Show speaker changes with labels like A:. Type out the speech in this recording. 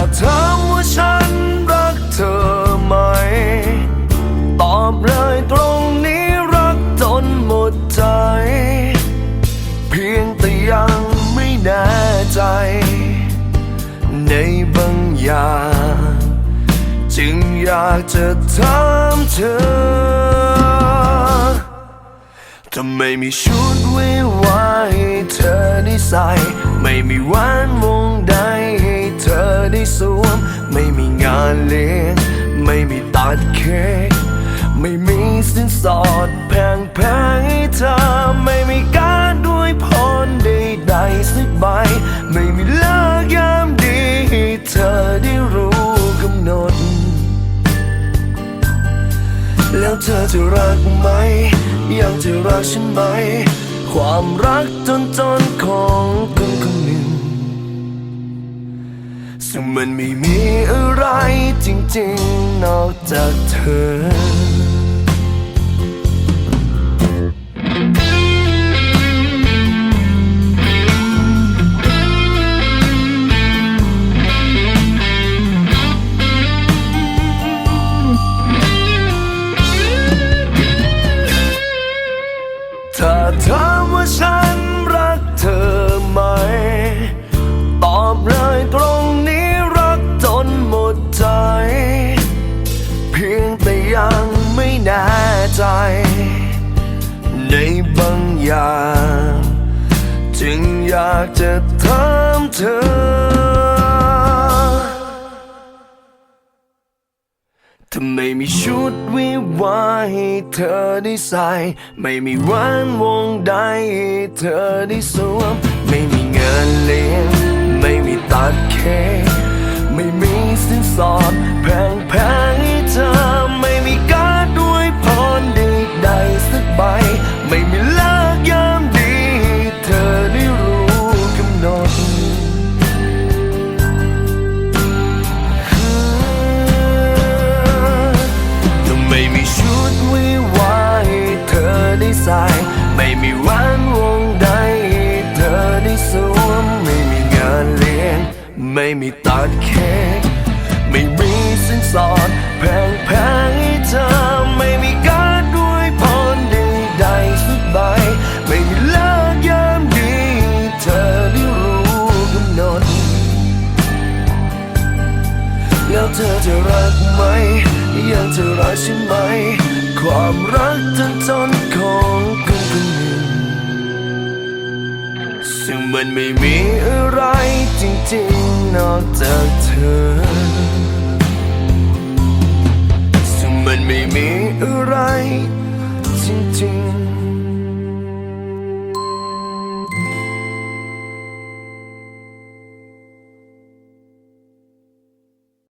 A: ถาถามว่าฉันรักเธอไหม ตอบเลยตรงนี้รักจนหมดใจ เพียงแต่ยังไม่แน่ใจ ในบางอย่างจึงอยากจะถามเธอทำไมมีชุดวิวาให้เธอได้ใส่ ไม่มีแหวนวงใด ได้สวม ไม่มีงานเลี้ยง ไม่มีตัดเค้กไม่มีสินสอดแพงแพงๆให้เธอ ไม่มีการด้วยพรใดๆสักใบ ไม่มีเลิกยามดีให้เธอได้รู้กำหนด แล้วเธอจะรักไหม ยังจะรักฉันไหม ความรักจนจนของคนคนหนึ่ง ซึ่งมันไม่มีอะไรจริงๆ นอกจากเธอ ยังไม่แน่ใจ ในบางอย่าง จึงอยากจะถามเธอ ทำไมมีชุดวิวาให้เธอได้ใส่ ไม่มีแหวนวงใดให้เธอได้สวม ไม่มีเงินเลี้ยง ไม่มีเลิกยามดีเธอได้รู้กำหนดต้องไม่มีชุดวิวาให้เธอได้ใส่ ไม่มีแหวนวงใดเธอได้สวมไม่มีงานเลี้ยง ไม่มีตัดเค้กไม่มีสินสอดแพงแพงๆให้เธอ แล้วเธอจะรักไหม ยังจะรักฉันไหม ความรักจนจนของคนคนหนึ่งซึ่งมันไม่มีอะไรจริงๆ นอกจากเธอ